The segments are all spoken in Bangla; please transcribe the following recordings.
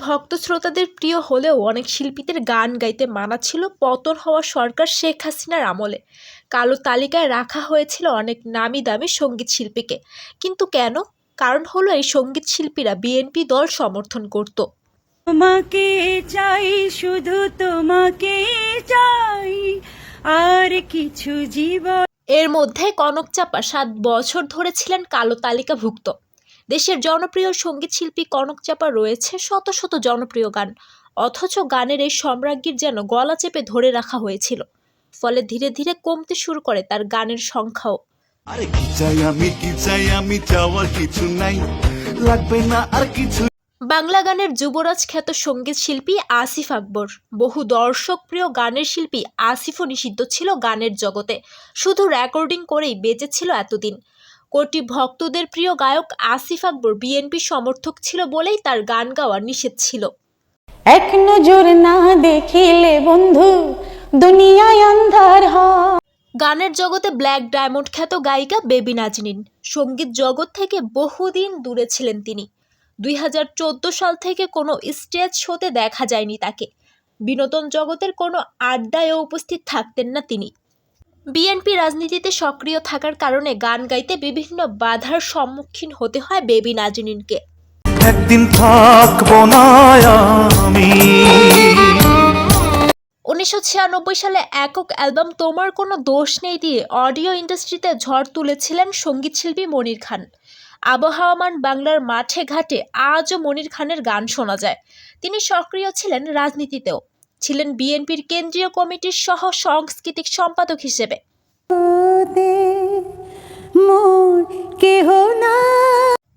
ভক্ত শ্রোতাদের প্রিয় হলেও অনেক শিল্পীদের গান গাইতে মানা ছিল পতন হওয়া সরকার শেখ হাসিনার আমলে। কালো তালিকায় রাখা হয়েছিল অনেক নামি দামি সংগীত শিল্পীকে। কিন্তু কেন? কারণ হলো এই সংগীত শিল্পীরা বিএনপি দল সমর্থন করত। তোমাকে চাই শুধু তোমাকে চাই আর কিছু জীবন এর মধ্যে কনক চাপা সাত বছর ধরে ছিলেন কালো তালিকাভুক্ত। দেশের জনপ্রিয় সংগীত শিল্পী কনক চাপা রয়েছে শত শত জনপ্রিয় গান। অথচ গানের এই সম্রাজ্ঞীর যেন গলা চেপে ধরে রাখা হয়েছিল। ফলে ধীরে ধীরে কমতে শুরু করে তার গানের সংখ্যাও। আরে কি চাই আমি কি চাই আমি চাওয়ার কিছু নাই। লাগবে না আর কিছু বাংলা গানের যুবরাজ খ্যাত সংগীত শিল্পী আসিফ আকবর। বহু দর্শক প্রিয় গানের শিল্পী আসিফও নিষিদ্ধ ছিল গানের জগতে। শুধু রেকর্ডিং করেই বেঁচেছিল এতদিন। কোটি ভক্তদের প্রিয় গায়ক আসিফ আকবর বিএনপি সমর্থক ছিল বলেই তার গান গাওয়া নিষেধ ছিল। এক নজর না দেখিলে বন্ধু দুনিয়ায় অন্ধার হয়। গানের জগতে ব্ল্যাক ডায়মন্ড খ্যাত গায়িকা বেবি নাজনীন। সংগীত জগৎ থেকে বহুদিন দূরে ছিলেন তিনি। দুই হাজার চোদ্দ সাল থেকে কোনো স্টেজ শোতে দেখা যায়নি তাকে। বিনোদন জগতের কোনো আড্ডায়ও উপস্থিত থাকতেন না তিনি। বিএনপি রাজনীতিতে সক্রিয় থাকার কারণে গান গাইতে বিভিন্ন বাধার সম্মুখীন হতে হয় বেবি নাজনীনকে। একদিন থাকব না আমি। উনিশশো ছিয়ানব্বই সালে একক অ্যালবাম তোমার কোনো দোষ নেই দিয়ে অডিও ইন্ডাস্ট্রিতে ঝড় তুলেছিলেন সঙ্গীতশিল্পী মনির খান। আবহাওয়ামান বাংলার মাঠে ঘাটে আজও মনির খানের গান শোনা যায়। তিনি সক্রিয় ছিলেন রাজনীতিতেও। ছিলেন বিএনপির কেন্দ্রীয় কমিটির সহ সাংস্কৃতিক সম্পাদক হিসেবে।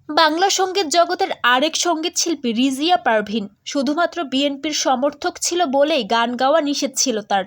বাংলা সংগীত জগতের আরেক সংগীত শিল্পী রিজিয়া পারভিন শুধুমাত্র বিএনপির সমর্থক ছিল বলেই গান গাওয়া নিষেধ ছিল তার।